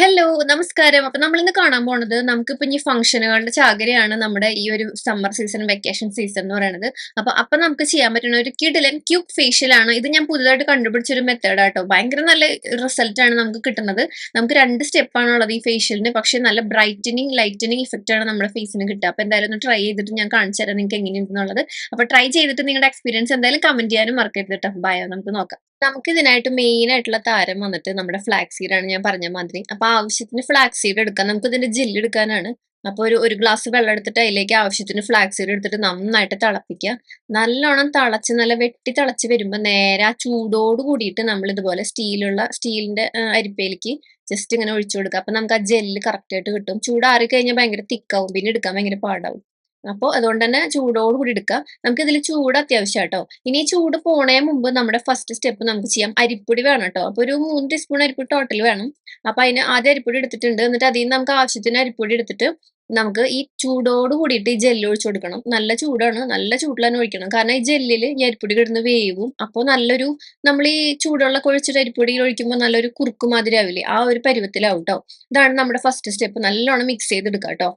Hello നമസ്കാരം. അപ്പൊ നമ്മൾ ഇന്ന് കാണാൻ പോണത് നമുക്കിപ്പോ ഇനി ഫംഗ്ഷനുകളുടെ ചാകരയാണ് നമ്മുടെ ഈ ഒരു സമ്മർ സീസൺ വെക്കേഷൻ സീസൺ എന്ന് പറയുന്നത് അപ്പൊ അപ്പൊ നമുക്ക് ചെയ്യാൻ പറ്റുന്ന ഒരു കിഡിലൻ ക്യൂബ് ഫേഷ്യൽ ആണ്. ഇത് ഞാൻ പുതുതായിട്ട് കണ്ടുപിടിച്ച ഒരു മെത്തേഡ് ആട്ടോ ഭയങ്കര നല്ല റിസൾട്ട് ആണ് നമുക്ക് കിട്ടുന്നത്. നമുക്ക് രണ്ട് സ്റ്റെപ്പ് ആണുള്ളത് ഈ ഫേഷ്യലിന് പക്ഷെ നല്ല ബ്രൈറ്റനിങ് ലൈറ്റനിങ് ഇഫക്റ്റ് ആണ് നമ്മുടെ ഫേസിന് കിട്ടുക. അപ്പൊ എന്തായാലും ഒന്ന് ട്രൈ ചെയ്തിട്ട് ഞാൻ കാണിച്ചു തരാം നിങ്ങൾക്ക് എങ്ങനെയുണ്ടെന്നുള്ളത്. അപ്പൊ ട്രൈ ചെയ്തിട്ട് നിങ്ങളുടെ എക്സ്പീരിയൻസ് എന്തായാലും കമന്റ് ചെയ്യാനും മറക്കരുത് കേട്ടോ ബയോ നമുക്ക് നോക്കാം. നമുക്ക് ഇതിനായിട്ട് മെയിൻ ആയിട്ടുള്ള താരം വന്നിട്ട് നമ്മുടെ ഫ്ലാക്സ് സീഡ് ആണ് ഞാൻ പറഞ്ഞ മാതിരി. അപ്പൊ ആവശ്യത്തിന് ഫ്ലാക്സ് സീഡ് എടുക്കാം. നമുക്ക് ഇതിന്റെ ജെല്ല് എടുക്കാനാണ്. അപ്പൊ ഒരു ഒരു ഗ്ലാസ് വെള്ളം എടുത്തിട്ട് അതിലേക്ക് ആവശ്യത്തിന് ഫ്ലാക്സ് സീഡ് എടുത്തിട്ട് നന്നായിട്ട് തിളപ്പിക്കുക. നല്ലോണം തിളച്ച് നല്ല വെട്ടി തിളച്ച് വരുമ്പോൾ നേരെ ആ ചൂടോട് കൂടിയിട്ട് നമ്മൾ ഇതുപോലെ സ്റ്റീലുള്ള സ്റ്റീലിന്റെ അരിപ്പയിലേക്ക് ജസ്റ്റ് ഇങ്ങനെ ഒഴിച്ചു കൊടുക്കുക. അപ്പൊ നമുക്ക് ആ ജെല്ല് കറക്റ്റ് ആയിട്ട് കിട്ടും. ചൂടാറി കഴിഞ്ഞാൽ ഭയങ്കര തിക്കാവും പിന്നെ എടുക്കാൻ ഭയങ്കര പാടാവും. അപ്പോൾ അതുകൊണ്ട് തന്നെ ചൂടോട് കൂടി എടുക്കാം നമുക്ക് ഇതിൽ ചൂട് അത്യാവശ്യം കേട്ടോ ഇനി ചൂട് പോണേ മുമ്പ് നമ്മുടെ ഫസ്റ്റ് സ്റ്റെപ്പ് നമുക്ക് ചെയ്യാം. അരിപ്പൊടി വേണം കേട്ടോ അപ്പോൾ ഒരു മൂന്ന് ടീസ്പൂൺ അരിപ്പൊടി ടോട്ടൽ വേണം. അപ്പോൾ അതിന് ആദ്യം അരിപ്പൊടി എടുത്തിട്ടുണ്ട്. എന്നിട്ട് അതിൽ നിന്ന് നമുക്ക് ആവശ്യത്തിന് അരിപ്പൊടി എടുത്തിട്ട് നമുക്ക് ഈ ചൂടോട് കൂടിയിട്ട് ഈ ജെല്ല് ഒഴിച്ചു കൊടുക്കണം. നല്ല ചൂടാണ്. നല്ല ചൂടിൽ തന്നെ ഒഴിക്കണം. കാരണം ഈ ജെല്ലിൽ ഈ അരിപ്പൊടി കിടന്ന് വേവും. അപ്പോൾ നല്ലൊരു നമ്മൾ ഈ ചൂടുള്ള കൊഴിച്ചിട്ട് അരിപ്പൊടിയിൽ ഒഴിക്കുമ്പോൾ നല്ലൊരു കുറുക്കുമാതിരി ആവില്ലേ? ആ ഒരു പരുവത്തിലാവും കേട്ടോ ഇതാണ് നമ്മുടെ ഫസ്റ്റ് സ്റ്റെപ്പ് നല്ലോണം മിക്സ് ചെയ്തെടുക്കാം കേട്ടോ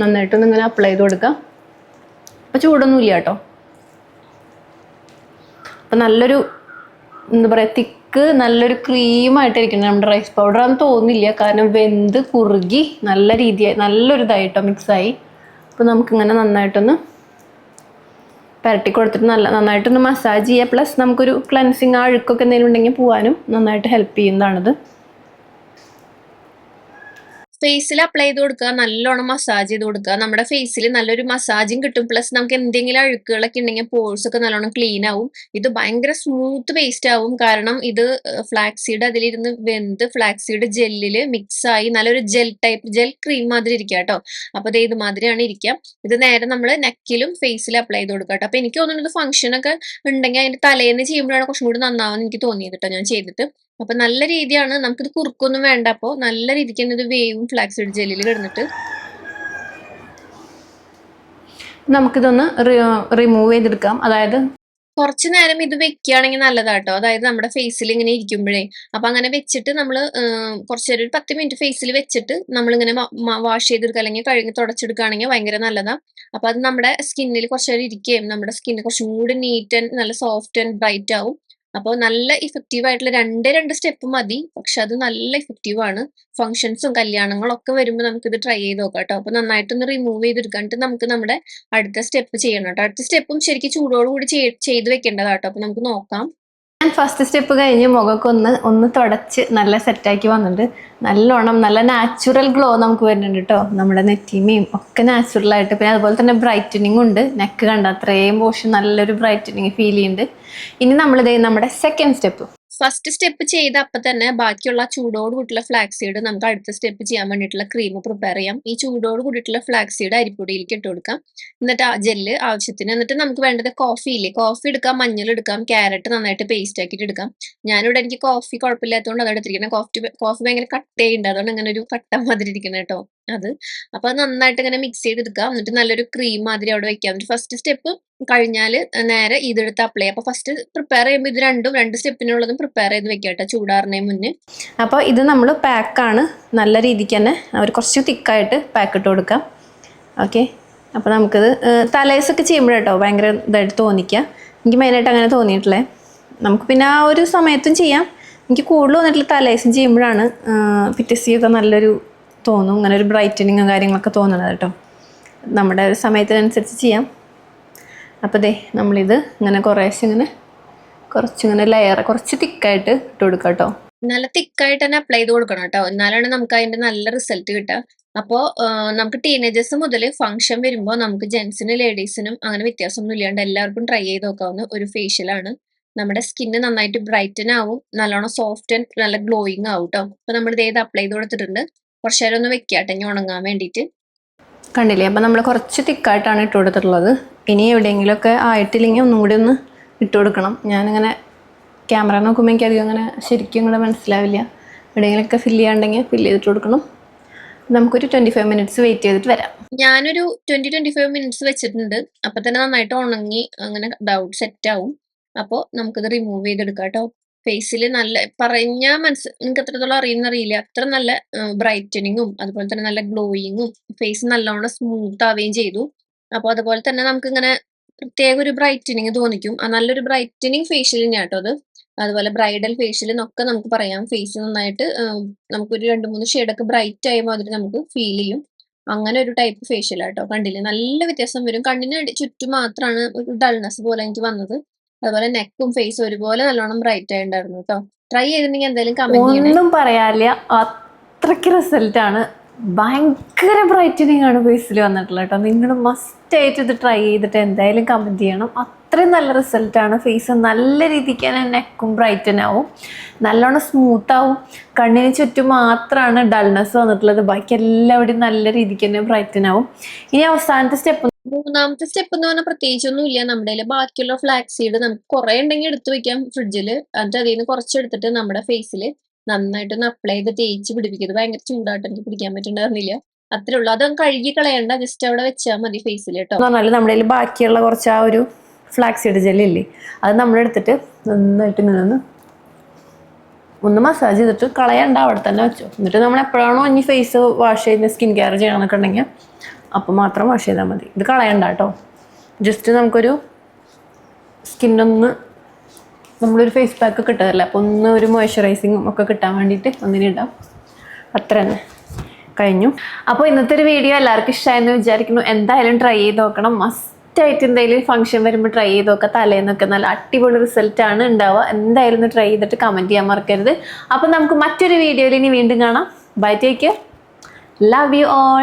നന്നായിട്ടൊന്ന് ഇങ്ങനെ അപ്ലൈ ചെയ്ത് കൊടുക്കുക അപ്പോൾ ചൂടൊന്നുമില്ല കേട്ടോ. അപ്പം നല്ലൊരു എന്താ പറയുക തിക്ക് നല്ലൊരു ക്രീമായിട്ടിരിക്കുന്നത് നമ്മുടെ റൈസ് പൗഡർ ആണെന്ന് തോന്നില്ല കാരണം വെന്ത് കുറുകി നല്ല രീതിയായി നല്ലൊരു ഇതായിട്ടോ മിക്സായി അപ്പോൾ നമുക്കിങ്ങനെ നന്നായിട്ടൊന്ന് പുരട്ടി കൊടുത്തിട്ട് നല്ല നന്നായിട്ടൊന്ന് മസാജ് ചെയ്യുക പ്ലസ് നമുക്കൊരു ക്ലൻസിങ് ആ അഴുക്കൊക്കെ എന്തെങ്കിലും ഉണ്ടെങ്കിൽ പോകാനും നന്നായിട്ട് ഹെൽപ്പ് ചെയ്യുന്നതാണിത്. ഫേസിൽ അപ്ലൈ ചെയ്ത് കൊടുക്കുക നല്ലോണം മസാജ് ചെയ്ത് കൊടുക്കുക. നമ്മുടെ ഫേസിൽ നല്ലൊരു മസാജും കിട്ടും. പ്ലസ് നമുക്ക് എന്തെങ്കിലും അഴുക്കുകളൊക്കെ ഉണ്ടെങ്കിൽ പോഴ്സ് ഒക്കെ നല്ലോണം ക്ലീൻ ആവും. ഇത് ഭയങ്കര സ്മൂത്ത് പേസ്റ്റ് ആവും. കാരണം ഇത് ഫ്ലാക്സീഡ് അതിലിരുന്ന് വെന്ത് ഫ്ലാക്സീഡ് ജെല്ലിൽ മിക്സ് ആയി നല്ലൊരു ജെൽ ടൈപ്പ് ജെൽ ക്രീം മാതിരി ഇരിക്കുക കേട്ടോ. അപ്പൊ ഇത് ഇതുമാതിരിയാണ് ഇരിക്കുക. ഇത് നേരെ നമ്മൾ നെക്കിലും ഫേസിലും അപ്ലൈ ചെയ്ത് കൊടുക്കുക കേട്ടോ. അപ്പൊ എനിക്ക് തോന്നുന്നത് ഫംഗ്ഷൻ ഒക്കെ ഉണ്ടെങ്കിൽ അതിന്റെ തലേന്ന് ചെയ്യുമ്പോഴാണ് കുറച്ചും കൂടി നന്നാവുമെന്ന് എനിക്ക് തോന്നിയത് കേട്ടോ ഞാൻ ചെയ്തിട്ട്. അപ്പൊ നല്ല രീതിയാണ്. നമുക്കിത് കുറുക്കൊന്നും വേണ്ട. അപ്പോ നല്ല രീതിക്ക് തന്നെ ഇത് വേവും ഫ്ലാക്സിഡ് ജെല്ലിൽ കിടന്നിട്ട്. നമുക്കിതൊന്ന് റിമൂവ് ചെയ്തെടുക്കാം. അതായത് കുറച്ചു നേരം ഇത് വെക്കുകയാണെങ്കിൽ നല്ലതാട്ടോ. അതായത് നമ്മുടെ ഫേസിൽ ഇങ്ങനെ ഇരിക്കുമ്പോഴേ. അപ്പൊ അങ്ങനെ വെച്ചിട്ട് നമ്മൾ കുറച്ചു നേരം ഒരു പത്ത് മിനിറ്റ് ഫേസിൽ വെച്ചിട്ട് നമ്മളിങ്ങനെ വാഷ് ചെയ്തെടുക്കുക അല്ലെങ്കിൽ കഴുകി തുടച്ചെടുക്കുകയാണെങ്കിൽ ഭയങ്കര നല്ലതാ. അപ്പൊ അത് നമ്മുടെ സ്കിന്നിൽ കുറച്ചു നേരം ഇരിക്കുകയും നമ്മുടെ സ്കിന്ന് കുറച്ചും കൂടി നീറ്റ് ആൻഡ് നല്ല സോഫ്റ്റ് ആൻഡ് ബ്രൈറ്റ് ആവും. അപ്പോൾ നല്ല ഇഫക്റ്റീവ് ആയിട്ടുള്ള രണ്ട് രണ്ട് സ്റ്റെപ്പ് മതി. പക്ഷെ അത് നല്ല ഇഫക്റ്റീവ് ആണ്. ഫംഗ്ഷൻസും കല്യാണങ്ങളും ഒക്കെ വരുമ്പോൾ നമുക്ക് ഇത് ട്രൈ ചെയ്ത് നോക്കാം കേട്ടോ. അപ്പൊ നന്നായിട്ടൊന്ന് റിമൂവ് ചെയ്തെടുക്കാണ്ട് നമുക്ക് നമ്മുടെ അടുത്ത സ്റ്റെപ്പ് ചെയ്യണം കേട്ടോ. അടുത്ത സ്റ്റെപ്പും ശരിക്കും ചൂടോടുകൂടി ചെയ്ത് വെക്കേണ്ടതാട്ടോ അപ്പൊ നമുക്ക് നോക്കാം. ഞാൻ ഫസ്റ്റ് സ്റ്റെപ്പ് കഴിഞ്ഞ് മുഖമൊക്കെ ഒന്ന് ഒന്ന് തുടച്ച് നല്ല സെറ്റാക്കി വന്നിട്ട് നല്ലോണം നല്ല നാച്ചുറൽ ഗ്ലോ നമുക്ക് വരുന്നുണ്ട് കേട്ടോ നമ്മുടെ നെറ്റിമയും ഒക്കെ നാച്ചുറലായിട്ട് പിന്നെ അതുപോലെ തന്നെ ബ്രൈറ്റനിങ് ഉണ്ട്. നെക്ക് കണ്ട അത്രയും പോഷൻ നല്ലൊരു ബ്രൈറ്റനിങ് ഫീൽ ചെയ്യുന്നുണ്ട്. ഇനി നമ്മളിത് നമ്മുടെ സെക്കൻഡ് സ്റ്റെപ്പ് ഫസ്റ്റ് സ്റ്റെപ്പ് ചെയ്ത അപ്പൊ തന്നെ ബാക്കിയുള്ള ചൂടോട് കൂട്ടിയുള്ള ഫ്ലാക്സ് സീഡ് നമുക്ക് അടുത്ത സ്റ്റെപ്പ് ചെയ്യാൻ വേണ്ടിയിട്ടുള്ള ക്രീം പ്രിപ്പയർ ചെയ്യാം. ഈ ചൂടോട് കൂടിയിട്ടുള്ള ഫ്ലാക്സ് സീഡ് അരിപ്പൊടിയിലേക്ക് ഇട്ട് കൊടുക്കാം. എന്നിട്ട് ആ ജെല്ല് ആവശ്യത്തിന് എന്നിട്ട് നമുക്ക് വേണ്ടത് കോഫി ഇല്ലേ? കോഫി എടുക്കാം മഞ്ഞൾ എടുക്കാം ക്യാരറ്റ് നന്നായിട്ട് പേസ്റ്റ് ആക്കിയിട്ട് എടുക്കാം. ഞാനിവിടെ എനിക്ക് കോഫി കുഴപ്പമില്ലാത്തതുകൊണ്ട് അത് എടുത്തിരിക്കുന്നത്. കോഫി കോഫി ഭയങ്കര കട്ടയുണ്ട് അതുകൊണ്ട് അങ്ങനെ ഒരു കട്ട മാതിരി ഇരിക്കുന്നത് കേട്ടോ. അത്. അപ്പൊ നന്നായിട്ട് ഇങ്ങനെ മിക്സ് ചെയ്തെടുക്കാം. എന്നിട്ട് നല്ലൊരു ക്രീം മാതിരി അവിടെ വെക്കാം. ഫസ്റ്റ് സ്റ്റെപ്പ് കഴിഞ്ഞാൽ നേരെ ഇതെടുത്ത് അപ്ലൈ ചെയ്യാം. അപ്പൊ ഫസ്റ്റ് പ്രിപ്പയർ ചെയ്യുമ്പോൾ ഇത് രണ്ടും രണ്ട് സ്റ്റെപ്പിനുള്ളതും പ്രിപ്പയർ ചെയ്ത് വെക്കാം കേട്ടോ ചൂടാറിനെ മുന്നേ. അപ്പോൾ ഇത് നമ്മൾ പാക്കാണ് നല്ല രീതിക്ക് തന്നെ അവർ കുറച്ച് തിക്കായിട്ട് പാക്ക് ഇട്ട് കൊടുക്കാം. ഓക്കെ അപ്പോൾ നമുക്കിത് തലേസൊക്കെ ചെയ്യുമ്പോഴേട്ടോ ഭയങ്കര ഇതായിട്ട് തോന്നിക്കുക എനിക്ക് മെയിനായിട്ട് അങ്ങനെ തോന്നിയിട്ടില്ലേ? നമുക്ക് പിന്നെ ആ ഒരു സമയത്തും ചെയ്യാം. എനിക്ക് കൂടുതൽ വന്നിട്ടുള്ള തലേസും ചെയ്യുമ്പോഴാണ് പിറ്റേസിയൊക്കെ നല്ലൊരു തോന്നും. ഇങ്ങനെ ഒരു ബ്രൈറ്റനിങ്ങും കാര്യങ്ങളൊക്കെ തോന്നണത് കേട്ടോ. നമ്മുടെ സമയത്തിനനുസരിച്ച് ചെയ്യാം. അപ്പോൾ ദേ നമ്മളിത് ഇങ്ങനെ കുറേശ്ശെ ഇങ്ങനെ കുറച്ചിങ്ങനെ ലെയർ കുറച്ച് തിക്കായിട്ട് ഇട്ട് കൊടുക്കാം കേട്ടോ. നല്ല തിക്കായിട്ട് തന്നെ അപ്ലൈ ചെയ്ത് കൊടുക്കണം കേട്ടോ. എന്നാലാണ് നമുക്ക് അതിന്റെ നല്ല റിസൾട്ട് കിട്ടുക. അപ്പോൾ നമുക്ക് ടീനേജേഴ്സ് മുതൽ ഫംഗ്ഷൻ വരുമ്പോൾ നമുക്ക് ജെൻസിനും ലേഡീസിനും അങ്ങനെ വ്യത്യാസമൊന്നും ഇല്ലാണ്ട് എല്ലാവർക്കും ട്രൈ ചെയ്ത് നോക്കാവുന്ന ഒരു ഫേഷ്യലാണ് നമ്മുടെ സ്കിന്ന് നന്നായിട്ട് ബ്രൈറ്റൻ ആവും. നല്ലോണം സോഫ്റ്റ് ആൻഡ് നല്ല ഗ്ലോയിങ് ആവും കേട്ടോ അപ്പോൾ നമ്മൾ ഇത് അപ്ലൈ ചെയ്ത് കൊടുത്തിട്ടുണ്ട്? കുറച്ചു നേരം ഒന്ന് വെക്കാട്ടെ ഇനി ഉണങ്ങാൻ വേണ്ടിയിട്ട് കണ്ടില്ലേ അപ്പം നമ്മൾ കുറച്ച് തിക്കായിട്ടാണ് ഇട്ട് കൊടുത്തിട്ടുള്ളത്. ഇനി എവിടെയെങ്കിലുമൊക്കെ ആയിട്ടില്ലെങ്കിൽ ഒന്നും കൂടി ഒന്ന് ഇട്ട് കൊടുക്കണം. ഞാനിങ്ങനെ ക്യാമറ നോക്കുമ്പോൾ എനിക്ക് അധികം അങ്ങനെ ശരിക്കും ഇങ്ങനെ മനസ്സിലാവില്ല. എവിടെയെങ്കിലുമൊക്കെ ഫില്ല് ചെയ്യാണ്ടെങ്കിൽ ഫില്ല് ചെയ്തിട്ട് കൊടുക്കണം. നമുക്കൊരു ട്വന്റി ഫൈവ് മിനിറ്റ്സ് വെയിറ്റ് ചെയ്തിട്ട് വരാം. ഞാനൊരു ട്വന്റി ട്വന്റി ഫൈവ് മിനിറ്റ്സ് വെച്ചിട്ടുണ്ട്. അപ്പം തന്നെ നന്നായിട്ട് ഉണങ്ങി അങ്ങനെ ഡൗട്ട് സെറ്റ് ആവും. അപ്പോൾ നമുക്കിത് റിമൂവ് ചെയ്തെടുക്കാം കേട്ടോ ഫേസിൽ നല്ല പറഞ്ഞാൽ മനസ്സ് നിങ്ങൾക്ക് എത്രത്തോളം അറിയുന്ന അറിയില്ല അത്ര നല്ല ബ്രൈറ്റനിങ്ങും അതുപോലെ തന്നെ നല്ല ഗ്ലോയിങ്ങും ഫേസ് നല്ലോണം സ്മൂത്ത് ആവുകയും ചെയ്തു. അപ്പൊ അതുപോലെ തന്നെ നമുക്ക് ഇങ്ങനെ പ്രത്യേക ഒരു ബ്രൈറ്റനിങ് തോന്നിക്കും. ആ നല്ലൊരു ബ്രൈറ്റനിങ് ഫേഷ്യൽ തന്നെയാണ് കേട്ടോ അത്. അതുപോലെ ബ്രൈഡൽ ഫേഷ്യൽ എന്നൊക്കെ നമുക്ക് പറയാം. ഫേസ് നന്നായിട്ട് നമുക്കൊരു രണ്ട് മൂന്ന് ഷെയ്ഡൊക്കെ ബ്രൈറ്റ് ആയ മാതിരി നമുക്ക് ഫീൽ ചെയ്യും. അങ്ങനെ ഒരു ടൈപ്പ് ഫേഷ്യൽ ആട്ടോ കണ്ടില്ലേ? നല്ല വ്യത്യാസം വരും. കണ്ണിന് ചുറ്റും മാത്രമാണ് ഒരു ഡൾനെസ് പോലെ എനിക്ക് വന്നത്. അതുപോലെ നെക്കും ഫേസും ഒരുപോലെ നല്ലോണം ബ്രൈറ്റ് ആയിട്ടുണ്ടായിരുന്നു കേട്ടോ ട്രൈ ചെയ്തിട്ടുണ്ടെങ്കിൽ എന്തായാലും കമന്റ് ഒന്നും പറയാനില്ല. അത്രയ്ക്ക് ആണ്. ഭയങ്കര ബ്രൈറ്റനിങ് ആണ് ഫേസിൽ വന്നിട്ടുള്ളത് കേട്ടോ നിങ്ങൾ മസ്റ്റ് ആയിട്ട് ഇത് ട്രൈ ചെയ്തിട്ട് എന്തായാലും കമന്റ് ചെയ്യണം. അത്രയും നല്ല റിസൾട്ടാണ് ഫേസ് നല്ല രീതിക്ക് തന്നെ നെക്കും ബ്രൈറ്റൻ ആവും. നല്ലോണം സ്മൂത്ത് ആവും. കണ്ണിന് ചുറ്റും മാത്രമാണ് ഡൾനെസ് വന്നിട്ടുള്ളത്. ബാക്കി എല്ലാവരുടെയും നല്ല രീതിക്ക് തന്നെ ബ്രൈറ്റൻ ആവും. ഇനി അവസാനത്തെ സ്റ്റെപ്പ് മൂന്നാമത്തെ സ്റ്റെപ്പ് എന്ന് പറഞ്ഞാൽ പ്രത്യേകിച്ചൊന്നും ഇല്ല. നമ്മുടെ കയ്യിൽ ബാക്കിയുള്ള ഫ്ലാക്സ് സീഡ് നമുക്ക് കുറെ ഉണ്ടെങ്കിൽ എടുത്തു വെക്കാം ഫ്രിഡ്ജിൽ എന്നിട്ട് അതിൽ നിന്ന് കുറച്ചെടുത്തിട്ട് നമ്മുടെ ഫേസിൽ നന്നായിട്ട് ഒന്ന് അപ്ലൈ ചെയ്ത് തേച്ച് പിടിപ്പിക്കുന്നത് ഭയങ്കര ചൂടായിട്ട് എനിക്ക് പിടിക്കാൻ പറ്റുന്നുണ്ടായിരുന്നില്ല അത്രേ ഉള്ളൂ. അത് കഴുകി കളയണ്ട. ജസ്റ്റ് അവിടെ വെച്ചാൽ മതി ഫേസിൽ കേട്ടോ. പറഞ്ഞാൽ നമ്മുടെ കയ്യിൽ ബാക്കിയുള്ള കുറച്ച് ആ ഒരു ഫ്ലാക്സ് സീഡ് ജെല്ലില്ലേ അത് നമ്മളെടുത്തിട്ട് നന്നായിട്ട് ഇങ്ങനെ ഒന്ന് ഒന്ന് മസാജ് ചെയ്തിട്ട് കളയണ്ട. അവിടെ തന്നെ വെച്ചു. എന്നിട്ട് നമ്മൾ എപ്പോഴാണോ ഇനി ഫേസ് വാഷ് ചെയ്യുന്ന സ്കിൻ കെയർ ചെയ്യണമെന്നൊക്കെ ഉണ്ടെങ്കിൽ അപ്പോൾ മാത്രം വാഷ് ചെയ്താൽ മതി. ഇത് കളയണ്ട കേട്ടോ ജസ്റ്റ് നമുക്കൊരു സ്കിന്നൊന്ന് നമ്മളൊരു ഫേസ് പാക്ക് ഒക്കെ അപ്പോൾ ഒന്ന് ഒരു മോയ്സ്ചറൈസിങ്ങും ഒക്കെ കിട്ടാൻ വേണ്ടിയിട്ട് ഒന്നിനെ ഇടാം. അത്ര തന്നെ. കഴിഞ്ഞു. അപ്പോൾ ഇന്നത്തെ ഒരു വീഡിയോ എല്ലാവർക്കും ഇഷ്ടമായെന്ന് വിചാരിക്കുന്നു. എന്തായാലും ട്രൈ ചെയ്ത് നോക്കണം. മസ്റ്റായിട്ട് എന്തെങ്കിലും ഫംഗ്ഷൻ വരുമ്പോൾ ട്രൈ ചെയ്ത് നോക്കുക. തലേന്നൊക്കെ നല്ല അടിപൊളി റിസൾട്ടാണ് ഉണ്ടാവുക. എന്തായാലും ഒന്ന് ട്രൈ ചെയ്തിട്ട് കമന്റ് ചെയ്യാൻ മറക്കരുത്. അപ്പോൾ നമുക്ക് മറ്റൊരു വീഡിയോയിൽ ഇനി വീണ്ടും കാണാം. Bye take care love you all